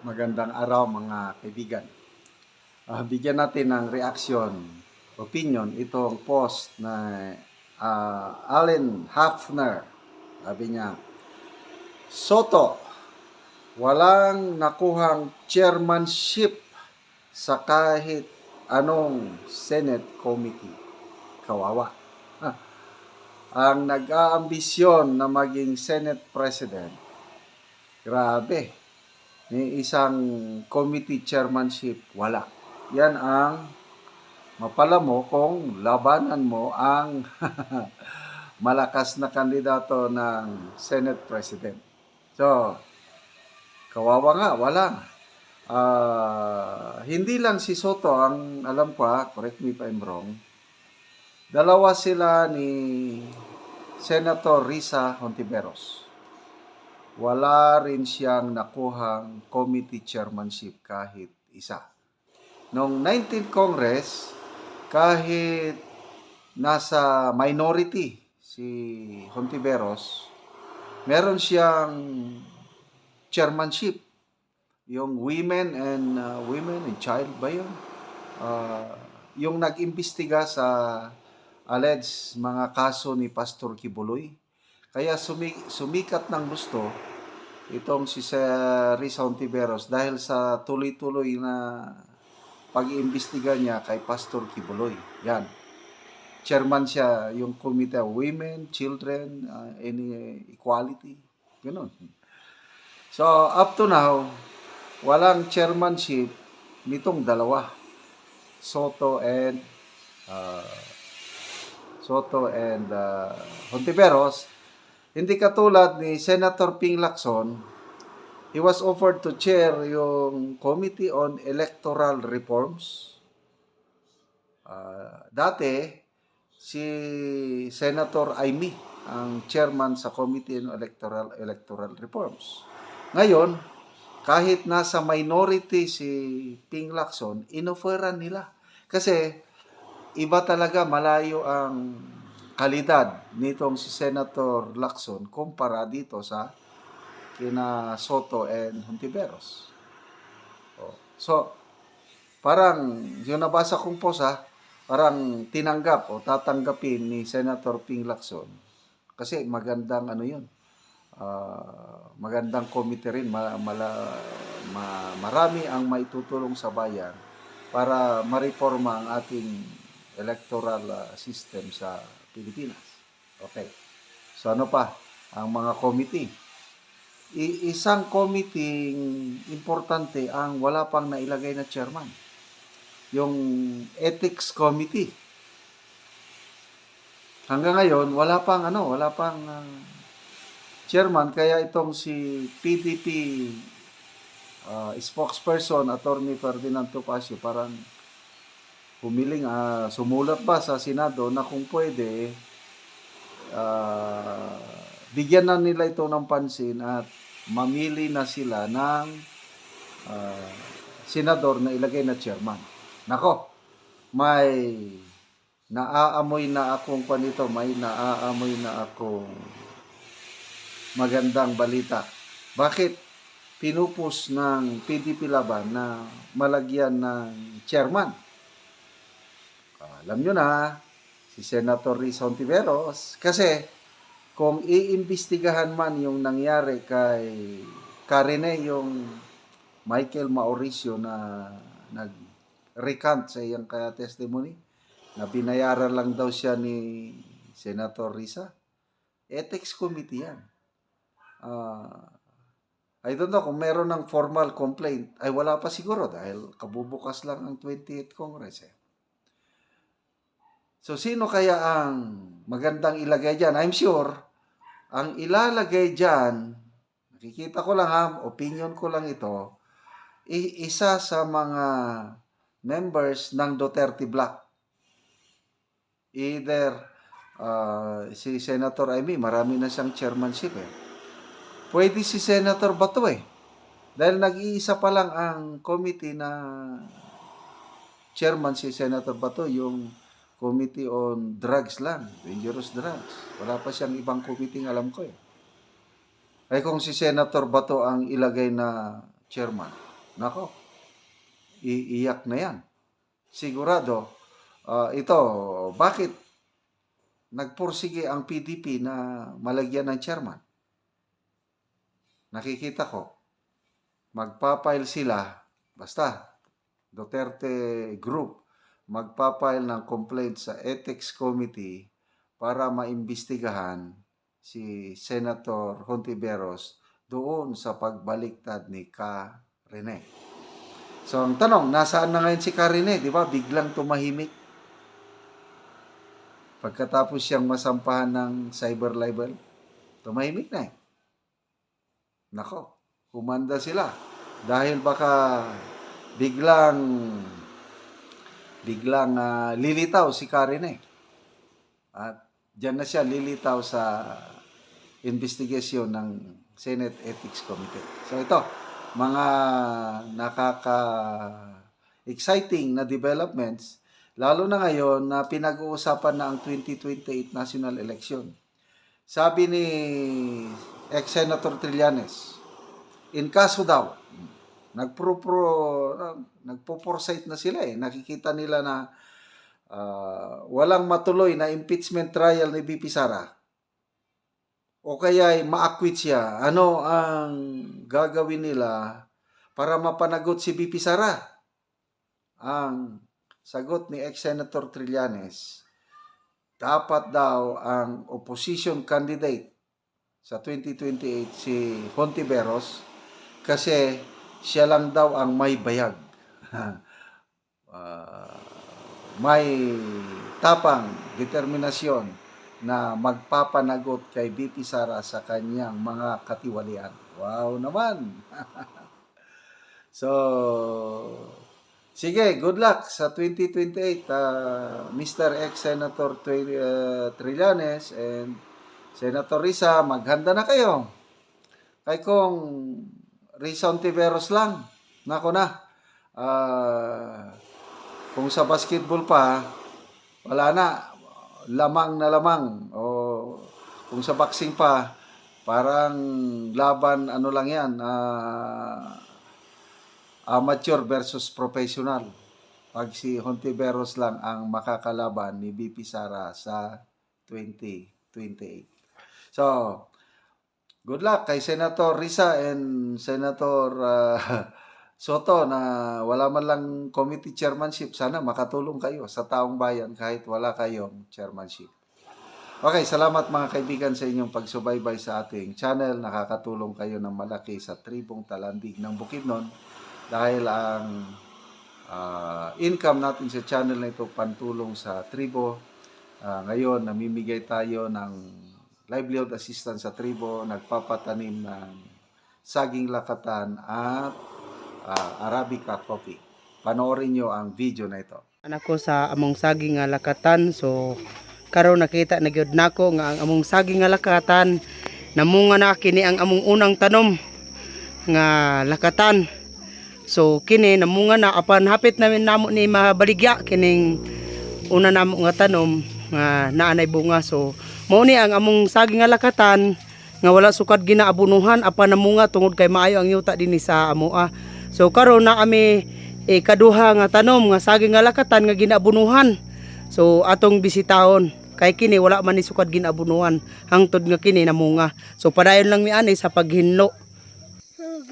Magandang araw mga kaibigan. Ah, bigyan natin ng reaction, opinion, itong post na ah, Allen Hafner. Sabi niya, Soto, walang nakuhang chairmanship sa kahit anong Senate committee. Kawawa. Ah, ang nag-aambisyon na maging Senate President, grabe, ni isang committee chairmanship, wala. Yan ang mapala mo kung labanan mo ang malakas na kandidato ng Senate President. So, kawawa nga, wala. Ah, hindi lang si Soto ang alam ko, correct me if I'm wrong, dalawa sila ni Senator Risa Hontiveros wala rin siyang nakuhang committee chairmanship kahit isa. Noong 19th Congress, kahit nasa minority si Hontiveros, meron siyang chairmanship. Yung women and uh, women and child ba yun? Uh, yung nag-imbestiga sa alleged mga kaso ni Pastor Kibuloy. Kaya sumi- sumikat ng gusto itong si Sir Risa Ontiveros dahil sa tuloy-tuloy na pag-iimbestiga niya kay Pastor Kibuloy. Yan. Chairman siya yung Committee of Women, Children, uh, any equality. Ganun. So, up to now, walang chairmanship nitong dalawa. Soto and uh, Soto and uh, Hontiveros hindi katulad ni Senator Ping Lacson, he was offered to chair yung Committee on Electoral Reforms. Ah, dati, si Senator Aimee ang chairman sa Committee on Electoral Electoral Reforms. Ngayon, kahit nasa minority si Ping Lacson, inoferan nila. Kasi iba talaga malayo ang kalidad nitong si Senator Lacson kumpara dito sa kina Soto and Hontiveros. Oh. So, parang yung nabasa kong posa, parang tinanggap o tatanggapin ni Senator Ping Lacson kasi magandang ano yun, ah, magandang committee rin, ma, mala, ma, marami ang maitutulong sa bayan para mareforma ang ating electoral ah, system sa Pilipinas. Okay. So ano pa? Ang mga committee. I- isang committee importante ang wala pang nailagay na chairman. Yung ethics committee. Hanggang ngayon, wala pang ano, wala pang ah, chairman. Kaya itong si PDP ah, spokesperson, Attorney Ferdinand Topacio, parang humiling, ah, sumulat ba sa Senado na kung pwede, ah, bigyan na nila ito ng pansin at mamili na sila ng ah, senador na ilagay na chairman. Nako, may naaamoy na akong panito, may naaamoy na akong magandang balita. Bakit pinupus ng PDP Laban na malagyan ng chairman? Alam nyo na, si Senator Riz Hontiveros, kasi kung iimbestigahan man yung nangyari kay Karine, yung Michael Mauricio na nag-recant sa iyang testimony, na binayaran lang daw siya ni Senator Risa, ethics committee yan. Ah, I don't know kung meron ng formal complaint, ay wala pa siguro dahil kabubukas lang ang 28th Congress eh. So, sino kaya ang magandang ilagay dyan? I'm sure, ang ilalagay dyan, nakikita ko lang ha, opinion ko lang ito, isa sa mga members ng Duterte Black. Either ah, si Senator Amy, marami na siyang chairmanship eh. Pwede si Senator Bato eh. Dahil nag-iisa pa lang ang committee na chairman si Senator Bato, yung Committee on Drugs lang, dangerous drugs. Wala pa siyang ibang committee alam ko eh. Ay kung si Senator Bato ang ilagay na chairman, nako, iiyak na yan. Sigurado, ah, ito, bakit nagpursige ang PDP na malagyan ng chairman? Nakikita ko, magpapile sila, basta, Duterte Group, magpapile ng complaint sa Ethics Committee para maimbestigahan si Senator Hontiveros doon sa pagbaliktad ni Ka Rene. So, ang tanong, nasaan na ngayon si Ka Rene? Di ba? Biglang tumahimik. Pagkatapos siyang masampahan ng cyber libel, tumahimik na eh. Nako, humanda sila. Dahil baka biglang biglang ah, lilitaw si Karen eh. At diyan na siya lilitaw sa investigasyon ng Senate Ethics Committee. So ito, mga nakaka exciting na developments lalo na ngayon na pinag-uusapan na ang 2028 national election. Sabi ni ex-senator Trillanes, in kaso daw, nagpro-pro, nagpo-foresight na sila eh. Nakikita nila na ah, walang matuloy na impeachment trial ni BP Sara. O kaya ay ma-acquit siya. Ano ang gagawin nila para mapanagot si BP Sara? Ang sagot ni ex-senator Trillanes, dapat daw ang opposition candidate sa 2028 si Hontiveros kasi siya lang daw ang may bayag. Ah, may tapang, determinasyon na magpapanagot kay BP Sara sa kanyang mga katiwalian. Wow naman! so, sige, good luck sa 2028, ah, Mr. Ex-Senator ah, Trillanes and Senator Risa, maghanda na kayo. Kay kung Risa Ontiveros lang, nako na. Ah, kung sa basketball pa, wala na. Lamang na lamang. O kung sa boxing pa, parang laban, ano lang yan, ah, amateur versus professional. Pag si Hontiveros lang ang makakalaban ni BP Sara sa 2028. So, good luck kay Senator Risa and Senator ah, Soto na wala man lang committee chairmanship. Sana makatulong kayo sa taong bayan kahit wala kayong chairmanship. Okay, salamat mga kaibigan sa inyong pagsubaybay sa ating channel. Nakakatulong kayo ng malaki sa tribong talandig ng Bukidnon dahil ang ah, income natin sa channel na ito pantulong sa tribo. Ah, ngayon, namimigay tayo ng livelihood assistance sa tribo, nagpapatanim ng saging lakatan at ah, Arabica coffee. Panoorin nyo ang video na ito. anak ko sa among saging lakatan so karon nakita na gyud nako nga ang among saging nga lakatan namunga na kini ang among unang tanom nga lakatan so kini namunga na apan hapit namin namo ni mabaligya kining una namo nga tanom nga naanay bunga so mao ni ang among saging nga lakatan nga wala sukad ginaabunuhan apan namunga tungod kay maayo ang yuta dinhi sa amoa so karon na ami eh, nga tanom nga saging nga lakatan nga ginabunuhan. So atong bisitahon kay kini wala man ni sukad ginabunuhan hangtod nga kini namunga. So padayon lang mi ani sa paghinlo.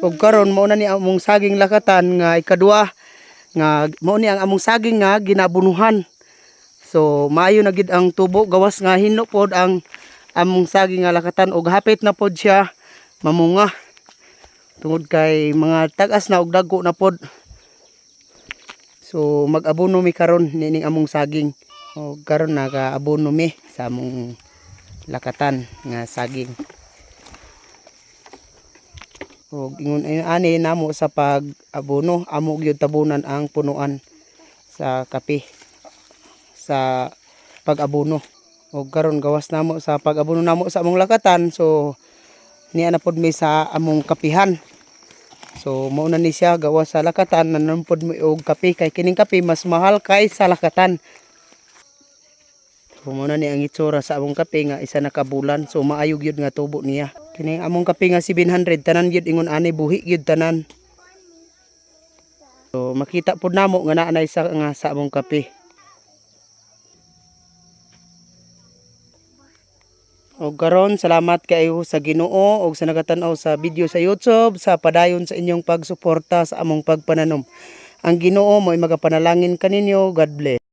Ug karon mao na ni among saging lakatan nga ikaduha nga mao ni ang among saging nga ginabunuhan. So maayo na gid ang tubo gawas nga hinlo pod ang among saging nga lakatan ug hapit na pod siya mamunga. Tungod kay mga tagas na ug dagko na pod. So mag-abono mi karon nining among saging. O karon naka-abono mi sa among lakatan nga saging. O ingon ay- ani namo sa pag-abono amo gyud tabunan ang punuan sa kape sa pag-abono. O karon gawas namo sa pag-abono namo sa among lakatan so niya na pod mi sa among kapihan. So mao na ni siya gawa sa lakatan nanampod mo og kape kay kining kape mas mahal kay sa lakatan. So mao ni ang itsura sa among kape nga isa na kabulan so maayog gyud nga tubo niya. Kining among kape nga 700 tanan gyud ingon ani buhi gyud tanan. So makita pud namo nga naa na isa nga sa among kape. O karon salamat kayo sa Ginoo og sa nagatan-aw sa video sa YouTube sa padayon sa inyong pagsuporta sa among pagpananom. Ang Ginoo mo magapanalangin kaninyo. God bless.